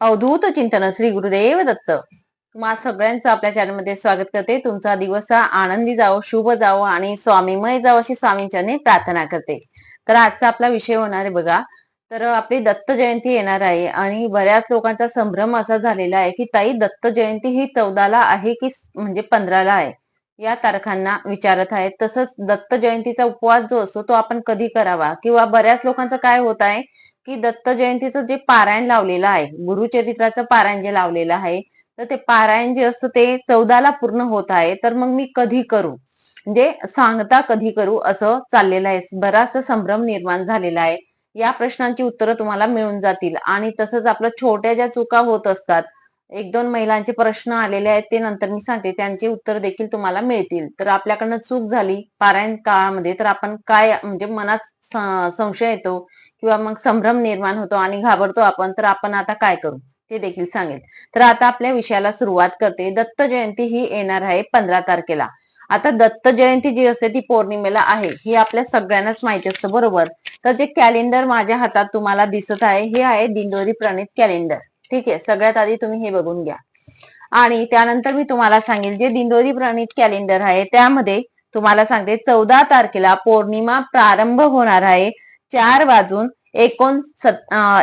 अवधूत चिंतन श्री गुरुदेव दत्त. तुम्हा सगळ्यांचं आपल्या चॅनलमध्ये स्वागत करते. तुमचा दिवस हा आनंदी जावो शुभ जावो आणि स्वामीमय जावो अशी स्वामींच्याने प्रार्थना करते. तर आजचा आपला विषय होणार आहे बघा. तर आपली दत्त जयंती येणार आहे आणि बऱ्याच लोकांचा संभ्रम असा झालेला आहे की ताई दत्त जयंती ही चौदाला आहे की म्हणजे पंधराला आहे? या तारखांना विचारत आहे तसंच दत्त जयंतीचा उपवास जो असतो तो आपण कधी करावा? किंवा बऱ्याच लोकांचं काय होत आहे? की दत्त जयंतीचं जे पारायण लावलेलं आहे गुरुचरित्राचं पारायण जे लावलेलं आहे तर ते पारायण जे असतं ते चौदाला पूर्ण होत आहे तर मग मी कधी करू? म्हणजे सांगता कधी करू असं चाललेलं आहे बराचसा संभ्रम निर्माण झालेला आहे. या प्रश्नांची उत्तरं तुम्हाला मिळून जातील. आणि तसंच आपल्या छोट्या ज्या चुका होत असतात एक दोन महिलांचे प्रश्न आलेले आहेत ते नंतर मी सांगते. त्यांचे उत्तर देखील तुम्हाला मिळतील. तर आपल्याकडनं चूक झाली पारायण काळामध्ये तर आपण काय म्हणजे मनात संशय येतो किंवा मग संभ्रम निर्माण होतो आणि घाबरतो आपण तर आपण आता काय करू? ते देखील सांगेल. तर आता आपल्या विषयाला सुरुवात करते. दत्त जयंती ही येणार आहे पंधरा तारखेला. आता दत्त जयंती जी असते ती पौर्णिमेला आहे. ही आपल्या सगळ्यांनाच माहिती असतं बरोबर? तर जे कॅलेंडर माझ्या हातात तुम्हाला दिसत आहे हे आहे दिंडोरी प्रणित कॅलेंडर ठीक आहे? सगळ्यात आधी तुम्ही हे बघून घ्या. आणि त्यानंतर मी तुम्हाला सांगेल जे दिंडोरी प्रणित कॅलेंडर आहे त्यामध्ये तुम्हाला सांगते चौदा तारखेला पौर्णिमा प्रारंभ होणार आहे. चार वाजून एकोण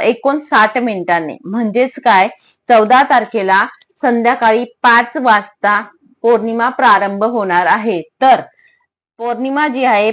एकोणसाठ मिनिटांनी. म्हणजेच काय? चौदा तारखेला संध्याकाळी पाच वाजता पौर्णिमा प्रारंभ होणार आहे. तर पौर्णिमा जी आहे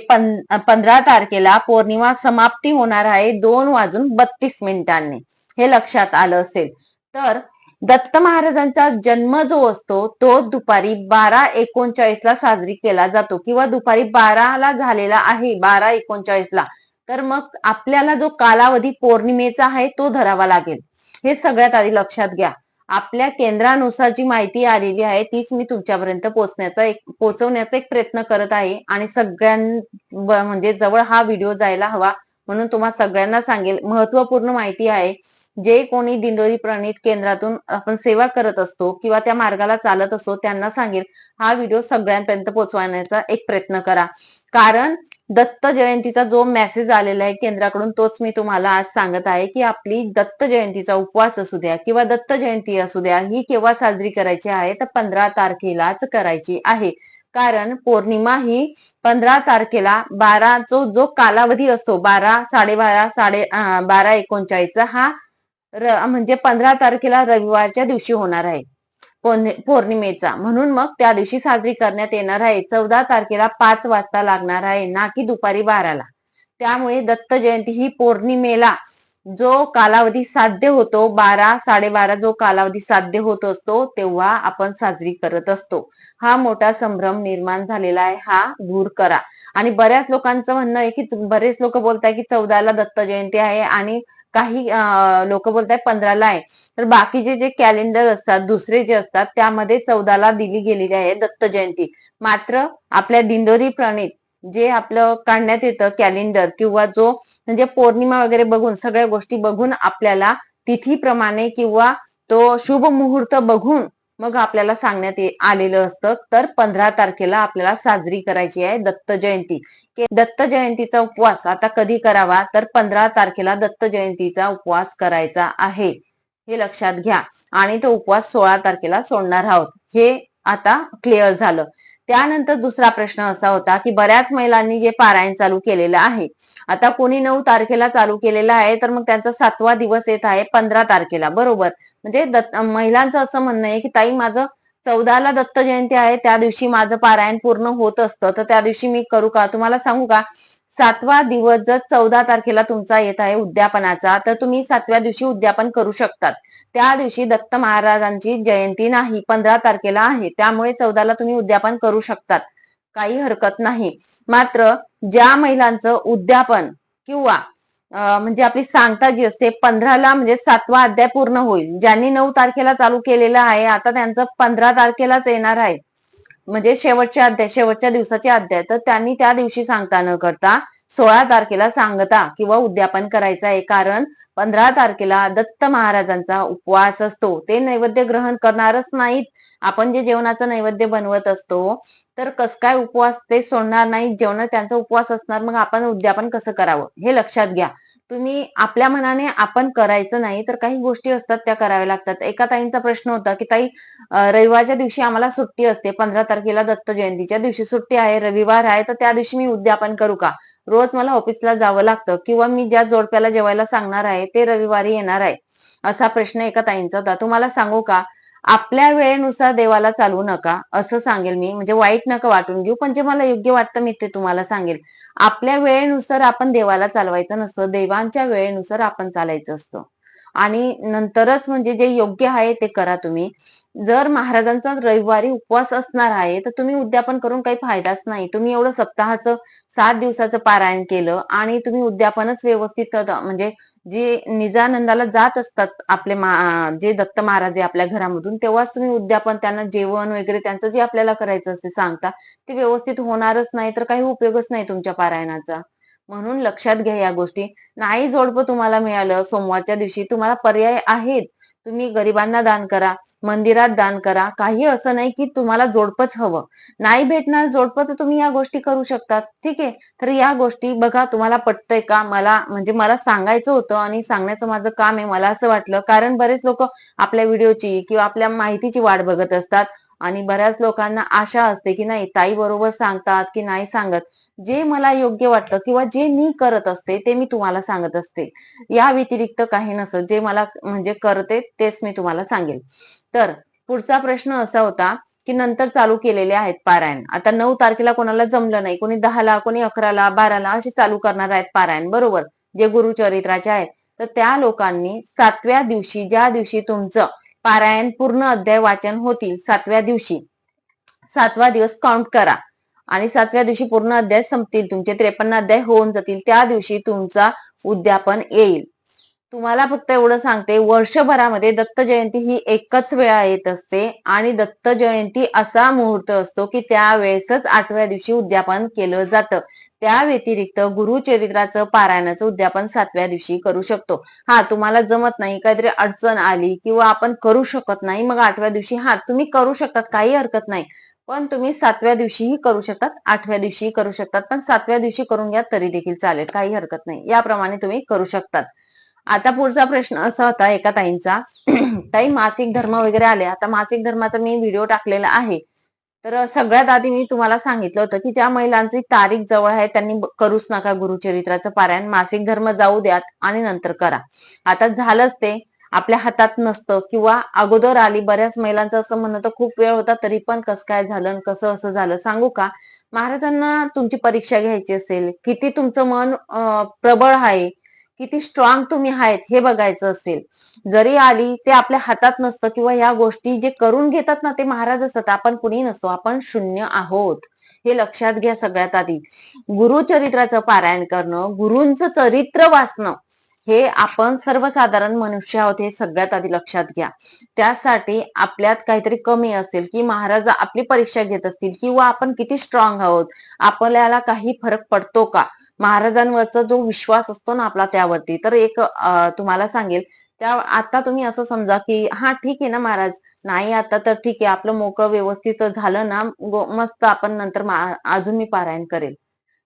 पंधरा तारखेला पौर्णिमा समाप्ती होणार आहे दोन वाजून बत्तीस मिनिटांनी. हे लक्षात आलं असेल. तर दत्त महाराजांचा जन्म जो असतो तो दुपारी बारा एकोणचाळीस ला साजरी केला जातो किंवा दुपारी बाराला झालेला आहे बारा एकोणचाळीस ला तर मग आपल्याला जो कालावधी पौर्णिमेचा आहे तो धरावा लागेल. हे सगळ्यात आधी लक्षात घ्या. आपल्या केंद्रानुसार जी माहिती आलेली आहे तीच मी तुमच्यापर्यंत पोहोचण्याचा एक पोहोचवण्याचा एक प्रयत्न करत आहे आणि सगळ्यां म्हणजे जवळ हा व्हिडिओ जायला हवा म्हणून तुम्हाला सगळ्यांना सांगेल. महत्त्वपूर्ण माहिती आहे जे कोणी दिंडोरी प्रणित केंद्रातून आपण सेवा करत असतो किंवा त्या मार्गाला चालत असतो त्यांना सांगेल हा व्हिडिओ सगळ्यांपर्यंत पोहोचवण्याचा एक प्रयत्न करा. कारण दत्त जयंतीचा जो मेसेज आलेला आहे केंद्राकडून तोच मी तुम्हाला आज सांगत आहे की आपली दत्त जयंतीचा उपवास असू द्या किंवा दत्त जयंती असू द्या ही केव्हा साजरी करायची आहे तर पंधरा तारखेलाच करायची आहे. कारण पौर्णिमा ही पंधरा तारखेला बारा जो जो कालावधी असतो बारा साडेबारा साडे बारा एकोणचाळीसचा हा म्हणजे पंधरा तारखेला रविवारच्या दिवशी होणार आहे. पौर्णिमेचा. म्हणून मग त्या दिवशी साजरी करण्यात येणार आहे. चौदा तारखेला पाच वाजता लागणार आहे. ना की दुपारी बाराला. त्यामुळे दत्त जयंती ही पौर्णिमेला जो कालावधी साध्य होतो बारा साडेबारा जो कालावधी साध्य होत असतो तेव्हा आपण साजरी करत असतो. हा मोठा संभ्रम निर्माण झालेला आहे. हा दूर करा. आणि बऱ्याच लोकांचं म्हणणं आहे की बरेच लोक बोलताय की चौदाला दत्त जयंती आहे आणि काही लोक बोलतात पंधराला आहे. तर बाकीचे जे कॅलेंडर असतात दुसरे जे असतात त्यामध्ये चौदाला दिली गेलेली आहे दत्त जयंती. मात्र आपल्या दिंडोरी प्रणित जे आपलं काढण्यात येतं कॅलेंडर किंवा जो म्हणजे पौर्णिमा वगैरे बघून सगळ्या गोष्टी बघून आपल्याला तिथीप्रमाणे किंवा तो शुभ मुहूर्त बघून मग आपल्याला सांगण्यात आलेलं असतं तर पंधरा तारखेला आपल्याला साजरी करायची आहे दत्त जयंती. दत्त जयंतीचा उपवास आता कधी करावा? तर पंधरा तारखेला दत्त जयंतीचा उपवास करायचा आहे. हे लक्षात घ्या. आणि तो उपवास सोळा तारखेला सोडणार आहोत. हे आता क्लिअर झालं. त्यानंतर दुसरा प्रश्न असा होता की बऱ्याच महिलांनी जे पारायण चालू केलेलं आहे आता कोणी नऊ तारखेला चालू केलेलं आहे तर मग त्यांचा सातवा दिवस येत आहे पंधरा तारखेला बरोबर? म्हणजे महिलांचं असं म्हणणं आहे की ताई माझं चौदाला दत्त जयंती आहे त्या दिवशी माझं पारायण पूर्ण होत असतं तर त्या दिवशी मी करू का? तुम्हाला सांगू का? सातवा दिवस जर चौदा तारखेला तुमचा येत आहे उद्यापनाचा तर तुम्ही सातव्या दिवशी उद्यापन करू शकतात. त्या दिवशी दत्त महाराजांची जयंती नाही पंधरा तारखेला आहे. त्यामुळे चौदाला तुम्ही उद्यापन करू शकतात. काही हरकत नाही. मात्र ज्या महिलांचं उद्यापन किंवा म्हणजे आपली सांगता जी असते पंधराला म्हणजे सातवा अध्याय पूर्ण होईल. ज्यांनी नऊ तारखेला चालू केलेलं आहे आता त्यांचं पंधरा तारखेलाच येणार आहे. म्हणजे शेवटच्या अध्याय शेवटच्या दिवसाचे अध्याय. तर त्यांनी त्या दिवशी सांगता न करता सोळा तारखेला सांगता किंवा उद्यापन करायचं आहे. कारण पंधरा तारखेला दत्त महाराजांचा उपवास असतो. ते नैवेद्य ग्रहण करणारच नाहीत. आपण जे जेवणाचं नैवेद्य बनवत असतो तर कस काय उपवास ते सोडणार नाही जेवण त्यांचा उपवास असणार मग आपण उद्यापन कसं करावं? हे लक्षात घ्या. तुम्ही आपल्या मनाने आपण करायचं नाही तर काही गोष्टी असतात त्या कराव्या लागतात. एका ताईंचा प्रश्न होता की ताई रविवारच्या दिवशी आम्हाला सुट्टी असते. पंधरा तारखेला दत्त जयंतीच्या दिवशी सुट्टी आहे रविवार आहे तर त्या दिवशी मी उद्यापन करू का? रोज मला ऑफिसला जावं लागतं किंवा मी ज्या जोडप्याला जेवायला सांगणार आहे ते रविवारी येणार आहे. असा प्रश्न एका ताईंचा होता. तुम्हाला सांगू का? आपल्या वेळेनुसार देवाला चालवू नका असं सांगेल मी. म्हणजे वाईट नका वाटून घेऊ पण जे मला योग्य वाटतं मी ते तुम्हाला सांगेल. आपल्या वेळेनुसार आपण देवाला चालवायचं नसतं देवांच्या वेळेनुसार आपण चालायचं असतं. आणि नंतरच म्हणजे जे योग्य आहे ते करा तुम्ही. जर महाराजांचा रविवारी उपवास असणार आहे तर तुम्ही उद्यापन करून काही फायदाच नाही. तुम्ही एवढं सप्ताहाचं सात दिवसाचं पारायण केलं आणि तुम्ही उद्यापनच व्यवस्थित म्हणजे जे निजानंदाला जात असतात आपले जे दत्त महाराज आहे आपल्या घरामधून तेव्हाच तुम्ही उद्यापन त्यांना जेवण वगैरे त्यांचं जे आपल्याला करायचं असते सांगता ते व्यवस्थित होणारच नाही तर काही उपयोगच नाही तुमच्या पारायणाचा. म्हणून लक्षात घ्या या गोष्टी. नाही जोडपं तुम्हाला मिळालं सोमवारच्या दिवशी तुम्हाला पर्याय आहेत. तुम्ही गरिबांना दान करा मंदिरात दान करा. काही असं नाही की तुम्हाला जोडपच हवं. नाही भेटणार जोडपं तर तुम्ही या गोष्टी करू शकतात. ठीक आहे? तर या गोष्टी बघा तुम्हाला पटतंय का? मला म्हणजे मला सांगायचं होतं आणि सांगण्याचं माझं काम आहे मला असं वाटलं. कारण बरेच लोक आपल्या व्हिडिओची किंवा आपल्या माहितीची वाट बघत असतात. आणि बऱ्याच लोकांना आशा असते की नाही ताई बरोबर सांगतात की नाही सांगत. जे मला योग्य वाटतं किंवा जे मी करत असते ते मी तुम्हाला सांगत असते. या व्यतिरिक्त काही नसतं. जे मला म्हणजे करते तेच मी तुम्हाला सांगेल. तर पुढचा प्रश्न असा होता की नंतर चालू केलेले आहेत पारायण. आता नऊ तारखेला कोणाला जमलं नाही. कोणी दहाला कोणी अकराला बाराला असे चालू करणार आहेत पारायण. बरोबर. जे गुरुचरित्राचे आहेत. तर त्या लोकांनी सातव्या दिवशी ज्या दिवशी तुमचं पारायण पूर्ण अध्याय वाचन होतील सातव्या दिवशी. सातवा दिवस काउंट करा. आणि सातव्या दिवशी पूर्ण अध्याय संपतील. तुमचे त्रेपन्न अध्याय होऊन जातील. त्या दिवशी तुमचा उद्यापन येईल. तुम्हाला फक्त एवढं सांगते वर्षभरामध्ये दत्त जयंती ही एकच वेळा येत असते. आणि दत्त जयंती असा मुहूर्त असतो की त्यावेळेसच आठव्या दिवशी उद्यापन केलं जातं. त्या व्यतिरिक्त गुरुचरित्राचं पारायणाचं उद्यापन सातव्या दिवशी करू शकतो. हा तुम्हाला जमत नाही काहीतरी अडचण आली किंवा आपण करू शकत नाही मग आठव्या दिवशी हा तुम्ही करू शकतात काही हरकत नाही. पण तुम्ही सातव्या दिवशीही करू शकतात आठव्या दिवशीही करू शकतात पण सातव्या दिवशी करून घ्या तरी देखील चालेल काही हरकत नाही. याप्रमाणे तुम्ही करू शकतात. आता पुढचा प्रश्न असा होता एका ताईंचा. ताई मासिक धर्म वगैरे आले. आता मासिक धर्माचा मी व्हिडिओ टाकलेला आहे. तर सगळ्यात आधी मी तुम्हाला सांगितलं होतं की ज्या महिलांची तारीख जवळ आहे त्यांनी करूच नका गुरुचरित्राचं पारायण. मासिक धर्म जाऊ द्यात आणि नंतर करा. आता झालंच ते. आपल्या हातात नसतं. किंवा अगोदर आली बऱ्याच महिलांचं असं म्हणणं तर खूप वेळ होता तरी पण कसं काय झालं कसं असं झालं सांगू का? महाराजांना तुमची परीक्षा घ्यायची असेल किती तुमचं मन प्रबळ आहे किती स्ट्रॉंग तुम्ही आहेत हे बघायचं असेल. जरी आली ते आपल्या हातात नसतं किंवा या गोष्टी जे करून घेतात ना ते महाराज असतात. आपण कुणी नसतो आपण शून्य आहोत. हे लक्षात घ्या सगळ्यात आधी. गुरुचरित्राचं पारायण करणं गुरूंचं चरित्र वाचणं हे आपण सर्वसाधारण मनुष्य आहोत हे सगळ्यात आधी लक्षात घ्या. त्यासाठी आपल्यात काहीतरी कमी असेल की महाराज आपली परीक्षा घेत असतील किंवा आपण किती स्ट्रॉंग आहोत आपल्याला काही फरक पडतो का? महाराजांवरचा जो विश्वास असतो ना आपला त्यावरती तर एक तुम्हाला सांगेल त्या आता तुम्ही असं समजा की हा ठीक आहे ना महाराज नाही आता तर ठीक आहे आपलं मोकळं व्यवस्थित झालं ना मस्त आपण नंतर अजून मी पारायण करेल.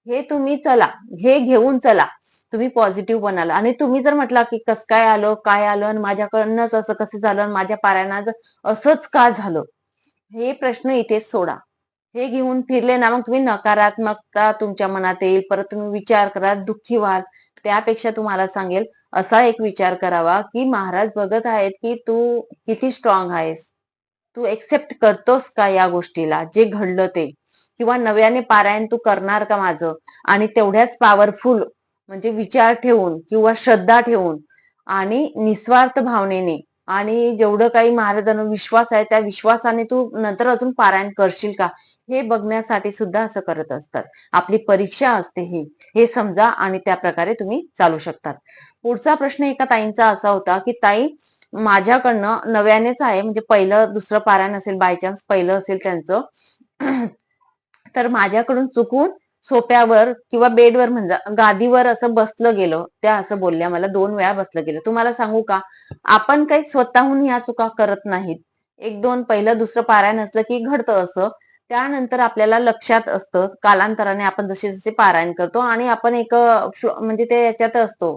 हे तुम्ही चला हे घेऊन चला तुम्ही पॉझिटिव्ह बनाल. आणि तुम्ही जर म्हटला की कस काय आलं काय आलं आणि माझ्याकडनंच असं कसं झालं माझ्या पारायणात असंच का झालं हे प्रश्न इथेच सोडा. हे घेऊन फिरले ना मग तुम्ही नकारात्मकता तुमच्या मनात येईल? परत तुम्ही विचार करा दुःखी व्हाल. त्यापेक्षा तुम्हाला सांगेल असा एक विचार करावा की महाराज बघत आहेत की तू किती स्ट्रॉंग आहेस. तू एक्सेप्ट करतोस का या गोष्टीला? जे घडलं ते. किंवा नव्याने पारायण तू करणार का माझं? आणि तेवढ्याच पॉवरफुल म्हणजे विचार ठेवून किंवा श्रद्धा ठेवून आणि निस्वार्थ भावनेने आणि जेवढं काही महाराजांना विश्वास आहे त्या विश्वासाने तू नंतर अजून पारायण करशील का? हे बघण्यासाठी सुद्धा असं करत असतात. आपली परीक्षा असते ही हे समजा आणि त्या प्रकारे तुम्ही चालू शकतात. पुढचा प्रश्न एका ताईंचा असा होता की ताई माझ्याकडनं नव्यानेच आहे म्हणजे पहिलं दुसरं पारायण असेल बाय चान्स पहिलं असेल त्यांचं तर माझ्याकडून चुकून सोप्यावर किंवा बेडवर म्हणजे गादीवर असं बसलं गेलं. त्या असं बोलल्या मला दोन वेळा बसलं गेलं. तुम्हाला सांगू का? आपण काही स्वतःहून या चुका करत नाहीत. एक दोन पहिलं दुसरं पारायण असलं की घडतं असं. त्यानंतर आपल्याला लक्षात असतं कालांतराने आपण जसे जसे पारायण करतो आणि आपण एक म्हणजे ते याच्यात असतो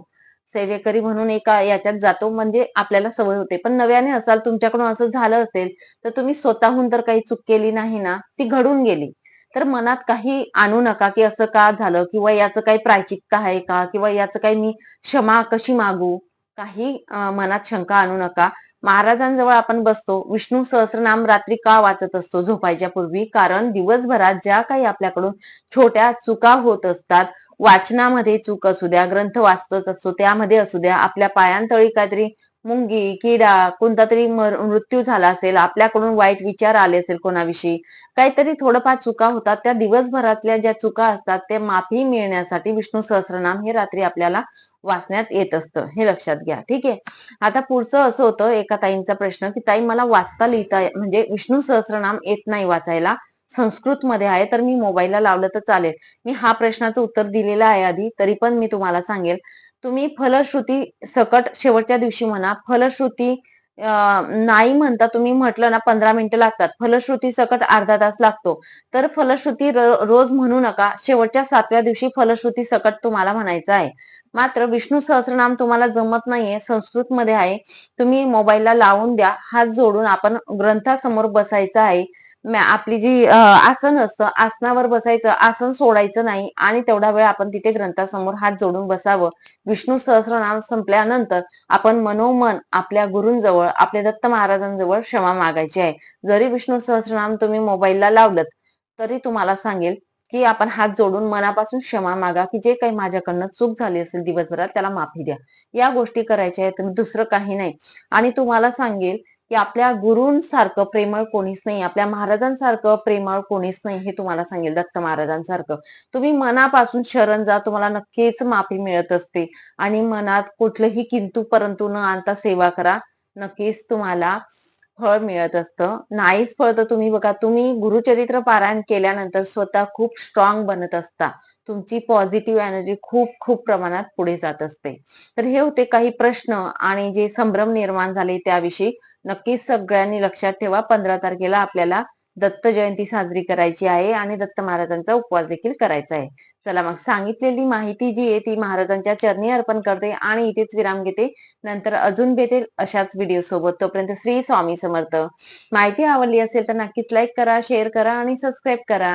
सेवेकरी म्हणून एका याच्यात जातो म्हणजे आपल्याला सवय होते. पण नव्याने असाल तुमच्याकडून असं झालं असेल तर तुम्ही स्वतःहून तर काही चूक केली नाही ना ती घडून गेली. तर मनात काही आणू नका की असं का झालं किंवा याचं काही प्रायचित्त आहे का किंवा याचं काही मी क्षमा कशी मागू? काही मनात शंका आणू नका. महाराजांजवळ आपण बसतो. विष्णू सहस्रनाम रात्री का वाचत असतो झोपायच्या पूर्वी कारण दिवसभरात ज्या काही आपल्याकडून छोट्या चुका होत असतात वाचनामध्ये चूक असू द्या ग्रंथ वाचत असतो त्यामध्ये असू द्या आपल्या पायांतळी काहीतरी मुंगी किडा कोणता तरी मृत्यू झाला असेल आपल्याकडून वाईट विचार आले असेल कोणाविषयी काहीतरी थोडंफार चुका होतात. त्या दिवसभरातल्या ज्या चुका असतात त्या माफी मिळण्यासाठी विष्णू सहस्रनाम हे रात्री आपल्याला वाचण्यात येत असतं हे लक्षात घ्या. ठीक आहे? आता पुढचं असं होतं एका ताईंचा प्रश्न की ताई मला वाचता लिहिता म्हणजे विष्णू सहस्रनाम येत नाही वाचायला संस्कृत मध्ये आहे तर मी मोबाईलला लावलं तर चालेल. मी हा प्रश्नाचं उत्तर दिलेलं आहे आधी तरी पण मी तुम्हाला सांगेल. तुम्ही फलश्रुती सकट शेवटच्या दिवशी म्हणा फलश्रुती नाही म्हणता तुम्ही म्हटलं ना पंधरा मिनिटं लागतात. फलश्रुती सकट अर्धा तास लागतो. तर फलश्रुती रोज म्हणू नका. शेवटच्या सातव्या दिवशी फलश्रुती सकट तुम्हाला म्हणायचं आहे. मात्र विष्णू सहस्रनाम तुम्हाला जमत नाहीये संस्कृत मध्ये आहे. तुम्ही मोबाईलला लावून द्या. हात जोडून आपण ग्रंथासमोर बसायचं आहे. आपली जी आसन असतं आसनावर बसायचं आसन सोडायचं नाही आणि तेवढा वेळ आपण तिथे ग्रंथासमोर हात जोडून बसावं. विष्णू सहस्रनाम संपल्यानंतर आपण मनोमन आपल्या गुरूंजवळ आपल्या दत्त महाराजांजवळ क्षमा मागायची आहे. जरी विष्णू सहस्रनाम तुम्ही मोबाईलला लावलं तरी तुम्हाला सांगेल की आपण हात जोडून मनापासून क्षमा मागा की जे काही माझ्याकडनं चूक झाली असेल दिवसभरात त्याला माफी द्या. या गोष्टी करायच्या आहेत दुसरं काही नाही. आणि तुम्हाला सांगेल की आपल्या गुरूंसारखं प्रेमळ कोणीच नाही आपल्या महाराजांसारखं प्रेमळ कोणीच नाही हे तुम्हाला सांगेल दत्त महाराजांसारखं. तुम्ही मनापासून शरण जा तुम्हाला नक्कीच माफी मिळत असते. आणि मनात कुठलंही किंतु परंतु न आणता सेवा करा नक्कीच तुम्हाला फळ मिळत असतं. नाहीच फळ तर तुम्ही बघा तुम्ही गुरुचरित्र पारायण केल्यानंतर स्वतः खूप स्ट्रॉंग बनत असता. तुमची पॉझिटिव्ह एनर्जी खूप खूप प्रमाणात पुढे जात असते. तर हे होते काही प्रश्न आणि जे संभ्रम निर्माण झाले त्याविषयी. नक्कीच सगळ्यांनी लक्षात ठेवा. पंधरा तारखेला आपल्याला दत्त जयंती साजरी करायची आहे आणि दत्त महाराजांचा उपवास देखील करायचा आहे. चला मग सांगितलेली माहिती जी आहे ती महाराजांच्या चरणी अर्पण करते आणि इथेच विराम घेते. नंतर अजून भेटेल अशाच व्हिडिओ सोबत. तोपर्यंत श्री स्वामी समर्थ. माहिती आवडली असेल तर नक्कीच लाईक करा शेअर करा आणि सबस्क्राईब करा.